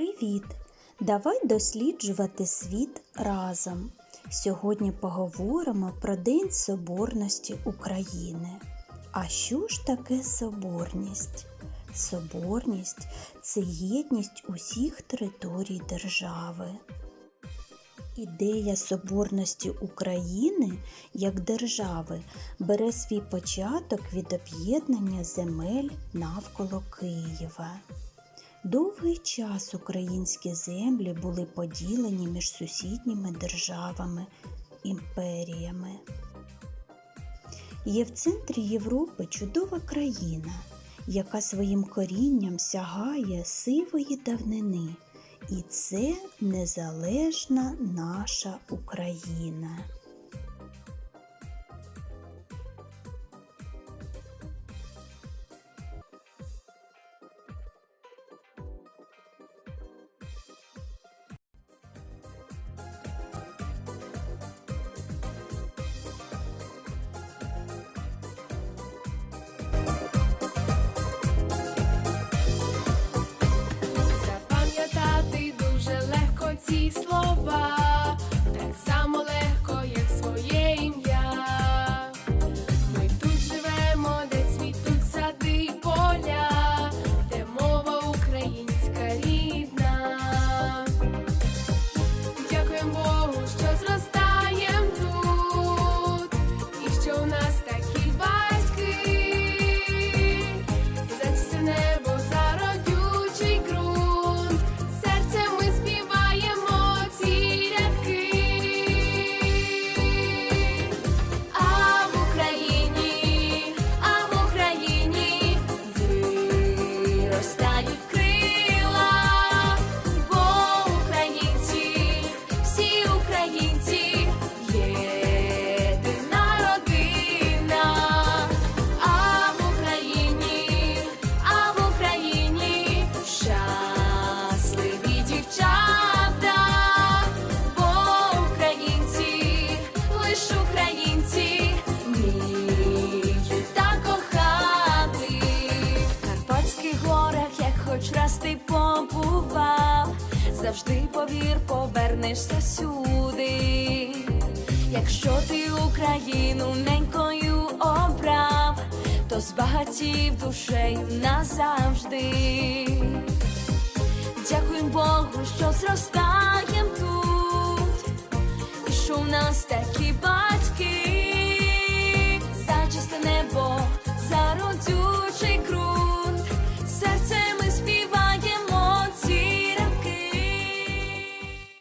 Привіт! Давай досліджувати світ разом. Сьогодні поговоримо про День Соборності України. А що ж таке соборність? Соборність це єдність усіх територій держави. Ідея соборності України як держави бере свій початок від об'єднання земель навколо Києва. Довгий час українські землі були поділені між сусідніми державами, імперіями. Є в центрі Європи чудова країна, яка своїм корінням сягає сивої давнини, і це незалежна наша Україна. Хоч раз ти побував, завжди повір, повернешся сюди. Якщо ти Україну ненькою обрав, то збагатів душею назавжди. Дякуємо Богу, що зростаєм тут, і що в нас такі батьки.